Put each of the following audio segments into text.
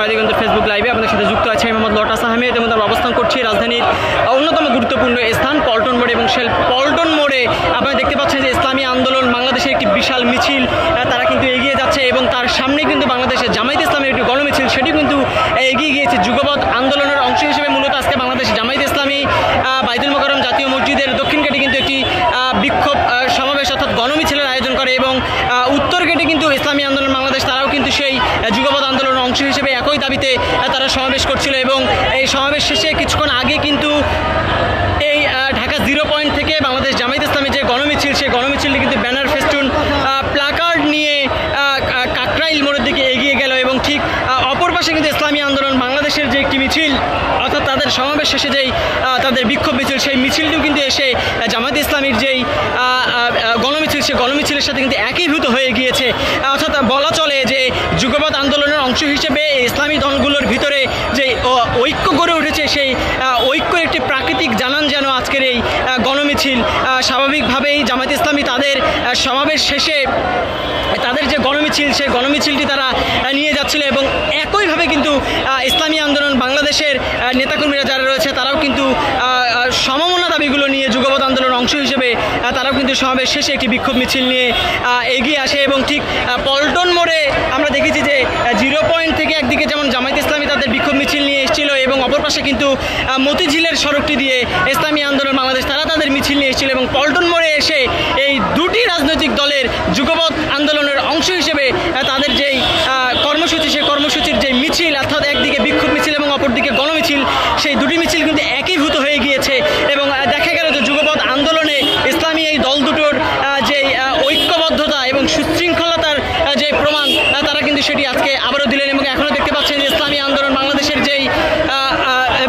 নয়দিগন্ত Facebook লাইভে আপনাদের সাথে যুক্ত আছে আমি মোহাম্মদ লটাস আহমেদ এবং আমরা অবস্থান করছি রাজধানীর অন্যতম গুরুত্বপূর্ণ স্থান পল্টন মোড়ে। এবং সেই পল্টন মোড়ে আপনারা দেখতে পাচ্ছেন যে ইসলামী আন্দোলন বাংলাদেশের একটি বিশাল মিছিল তারা কিন্তু এগিয়ে যাচ্ছে এবং তার সামনে কিন্তু বাংলাদেশের জামায়াত ইসলামের একটি গণমিছিল সেটি কিন্তু এগিয়ে গিয়েছে। যুগপথ আন্দোলনের অংশ হিসেবে মূলত আজকে বাংলাদেশ জামায়াত ইসলামী আহ, বাইতুল মোকারম জাতীয় মসজিদের দক্ষিণ গেটে কিন্তু একটি বিক্ষোভ সমাবেশ অর্থাৎ গণমিছিলের আয়োজন করে এবং উত্তর গেটে কিন্তু ইসলামী আন্দোলন বাংলাদেশ তারাও কিন্তু সেই আহ, যুগপথ আন্দোলনের অংশ হিসেবে একই দাবিতে তারা সমাবেশ করছিল এবং এই সমাবেশ শেষে কিছুক্ষণ আগে কিন্তু এই ঢাকা জিরো পয়েন্ট থেকে বাংলাদেশ জামায়াত ইসলামী যে গণমিছিল সেই গণমিছিলটি কিন্তু ব্যানার ফেস্টুন প্লাকার্ড নিয়ে কাকরাইল মোড়ের দিকে এগিয়ে গেল এবং ঠিক অপর পাশে কিন্তু ইসলামী আন্দোলন বাংলাদেশের যে একটি মিছিল অর্থাৎ তাদের সমাবেশ শেষে যেই তাদের বিক্ষোভ মিছিল সেই মিছিলটিও কিন্তু এসে আহ, জামায়াত ইসলামীর যেই গণমিছিল সেই গণমিছিলের সাথে কিন্তু একীভূত হয়ে গিয়েছে। অর্থাৎ বলা অংশ হিসেবে ইসলামী দলগুলোর ভিতরে যে ঐক্য গড়ে উঠেছে সেই আহ, ঐক্যের একটি প্রাকৃতিক জানান যেন আজকের এই গণমিছিল। স্বাভাবিকভাবেই জামায়াত ইসলামী তাদের সমাবেশ শেষে তাদের যে গণমিছিল সেই গণমিছিলটি তারা নিয়ে যাচ্ছিল এবং একইভাবে কিন্তু ইসলামী আন্দোলন বাংলাদেশের নেতাকর্মীরা যারা রয়েছে তারাও কিন্তু আহ, আহ, সমমনা দাবিগুলো নিয়ে যুগপৎ আন্দোলনের অংশ হিসেবে তারাও কিন্তু সমাবেশ শেষে একটি বিক্ষোভ মিছিল নিয়ে এগিয়ে আসে এবং ঠিক পল্টন মোড়ে আমরা দেখেছি যে জিরো পয়েন্ট থেকে একদিকে যেমন জামায়াত ইসলামী তাদের বিক্ষোভ মিছিল নিয়ে এসেছিল এবং অপর পাশে কিন্তু মতিঝিলের সড়কটি দিয়ে ইসলামী আন্দোলন বাংলাদেশ, তারা তাদের মিছিল নিয়ে এসেছিল এবং পল্টন মোড়ে এসে এই দুটি রাজনৈতিক দলের যুগপৎ আন্দোলনের অংশ হিসেবে তাদের যেই কর্মসূচি, সেই কর্মসূচির যে মিছিল, অর্থাৎ একদিকে বিক্ষোভ মিছিল এবং অপরদিকে গণমিছিল, সেই দুটি মিছিল কিন্তু একীভূত হয়ে গিয়েছে এবং আহ, দেখা গেল যে যুগপৎ আন্দোলনে ইসলামী এই দল দুটোর আহ, যে আহ, ঐক্যবদ্ধতা এবং সুশৃঙ্খলতার যে প্রমাণ তারা কিন্তু সেটি আজকে আবারও দিলেন এবং এখনও দেখতে পাচ্ছেন যে ইসলামী আন্দোলন বাংলাদেশের যেই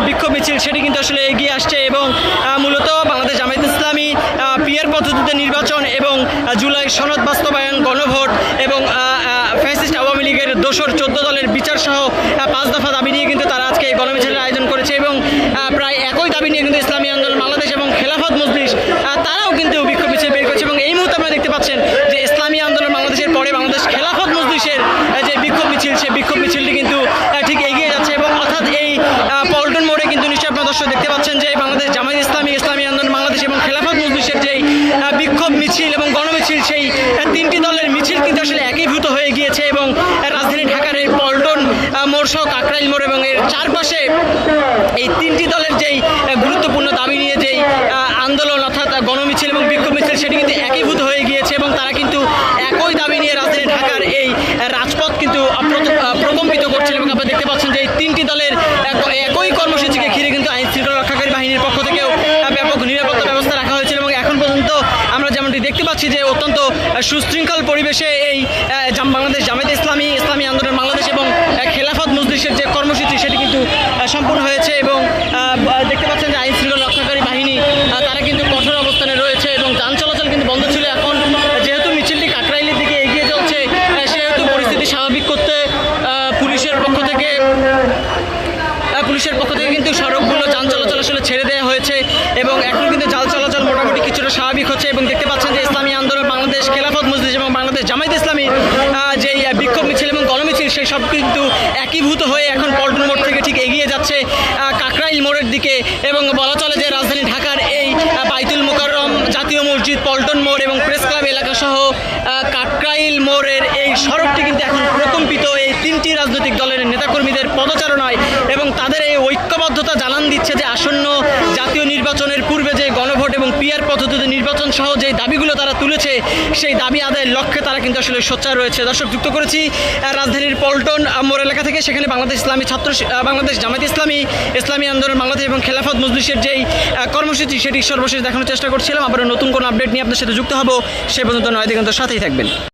বিক্ষোভ মিছিল, সেটি কিন্তু আসলে এগিয়ে আসছে এবং মূলত বাংলাদেশ জামায়াত ইসলামী পিয়ার পদ্ধতিতে নির্বাচন এবং জুলাই সনদ বাস্তবায়ন, গণভোট এবং ফ্যাসিস্ট আওয়ামী লীগের দোসর চোদ্দ দলের বিচার সহ পাঁচ দফা দাবি নিয়ে কিন্তু তারা আজকে এই গণমিছিলের আয়োজন করেছে এবং আহ, প্রায় একই দাবি নিয়ে কিন্তু ইসলামী আন্দোলন বাংলাদেশ এবং খেলাফত মজলিস আহ, তারাও কিন্তু বিক্ষোভ মিছিল বের করেছে এবং এই মুহূর্তে আপনারা দেখতে পাচ্ছেন যে ইসলামী আন্দোলন বাংলাদেশের পরে বাংলাদেশ খেলাফত মজলিসের আহ, যে বিক্ষোভ মিছিল সেই বিক্ষোভ মিছিলটি কিন্তু আহ, ঠিক এগিয়ে যাচ্ছে এবং অর্থাৎ এই আহ, পল্টন মোড়ে কিন্তু নিশ্চয়ই আপনার দর্শক দেখতে পাচ্ছেন যে বাংলাদেশ জামায়াত ইসলামী ইসলামী আন্দোলন বাংলাদেশ এবং খেলাফত মজলিসের যেই আহ, বিক্ষোভ মিছিল এবং গণমিছিল সেই আহ, তিনটি দলের মিছিল কিন্তু আসলে একীভূত হয়ে গিয়েছে এবং আহ, রাজধানী ঢাকার এই পল্টন আহ, মোড় সহ কাকরাইল মোড় এবং এর চারপাশে এই তিনটি দলের যেই গুরুত্বপূর্ণ দাবি নিয়ে যেই আন্দোলন অর্থাৎ গণমিছিল এবং বিক্ষোভ মিছিল, সেটি কিন্তু একীভূত হয়ে গিয়েছে এবং তারা কিন্তু একই দাবি নিয়ে রাজধানী ঢাকার এই রাজপথ কিন্তু প্রকম্পিত করছিল এবং আপনারা দেখতে পাচ্ছেন যে এই তিনটি দলের একই কর্মসূচিকে ঘিরে কিন্তু আইন শৃঙ্খলা রক্ষাকারী বাহিনীর পক্ষ থেকেও ব্যাপক নিরাপত্তা ব্যবস্থা রাখা হয়েছিল এবং এখন পর্যন্ত আমরা যেমনটি দেখতে পাচ্ছি যে অত্যন্ত সুশৃঙ্খল পরিবেশে এই বাংলাদেশ জামায়াত ইসলামী ইসলামী আন্দোলন বাংলাদেশ এবং আহ, খেলাফত মজলিসের যে কর্মসূচি সেটি কিন্তু সম্পূর্ণ হয়েছে এবং দেখতে পাচ্ছেন যে আইন শৃঙ্খলা রক্ষাকারী বাহিনী তারা কিন্তু কঠোর অবস্থানে রয়েছে এবং যান চলাচল কিন্তু বন্ধ ছিল। এখন যেহেতু মিছিলটি কাকরাইলের দিকে এগিয়ে চলছে সেহেতু পরিস্থিতি স্বাভাবিক করতে পুলিশের পক্ষ থেকে পুলিশের পক্ষ থেকে কিন্তু সড়কগুলো যান চলাচল আসলে ছেড়ে দেওয়া হয়েছে এবং এখন কিন্তু জাল চলাচল মোটামুটি কিছুটা স্বাভাবিক হচ্ছে এবং দেখতে পাচ্ছেন যে ইসলামী আন্দোলন বাংলাদেশ খেলাফত মসজিদ এবং বাংলাদেশ জামায়াত ইসলামী আহ, যে আহ, বিক্ষোভ মিছিল এবং গণমিছিল সেই সব কিন্তু একীভূত হয়ে এখন পল্টন মোড় থেকে ঠিক এগিয়ে যাচ্ছে কাকরাইল মোড়ের দিকে এবং বলা চলে যে রাজধানী ঢাকার এই বাইতুল মোকাররম জাতীয় মসজিদ পল্টন মোড় এবং প্রেস ক্লাব এলাকা সহ কাকরাইল মোড়ের এই সড়কটি কিন্তু এখন প্রকম্পিত। এই তিনটি রাজনৈতিক দলের নেতাকর্মীদের পদচারণায় এবং তাদের এই ঐক্যবদ্ধতা জানান দিচ্ছে যে আসন্ন জাতীয় নির্বাচনের পূর্বে যে গণভোট এবং পিয়ার পদ্ধতিতে নির্বাচন সহ যে দাবিগুলো তারা তুলেছে, সেই দাবি আদায়ের লক্ষ্যে তারা কিন্তু আসলে সোচ্চার রয়েছে। দর্শক, যুক্ত করেছি রাজধানীর পল্টন মোড় এলাকা থেকে, সেখানে বাংলাদেশ ইসলামী ছাত্র বাংলাদেশ জামাত ইসলামী ইসলামী আন্দোলন, বাংলাদেশ এবং খেলাফত মজলিসের যেই কর্মসূচি, সেটি সর্বশেষ দেখানোর চেষ্টা করছিলাম। আবার নতুন কোনো আপডেট নিয়ে আপনার সাথে যুক্ত হব। সে পর্যন্ত নয় দিগন্ত, সাথেই থাকবেন।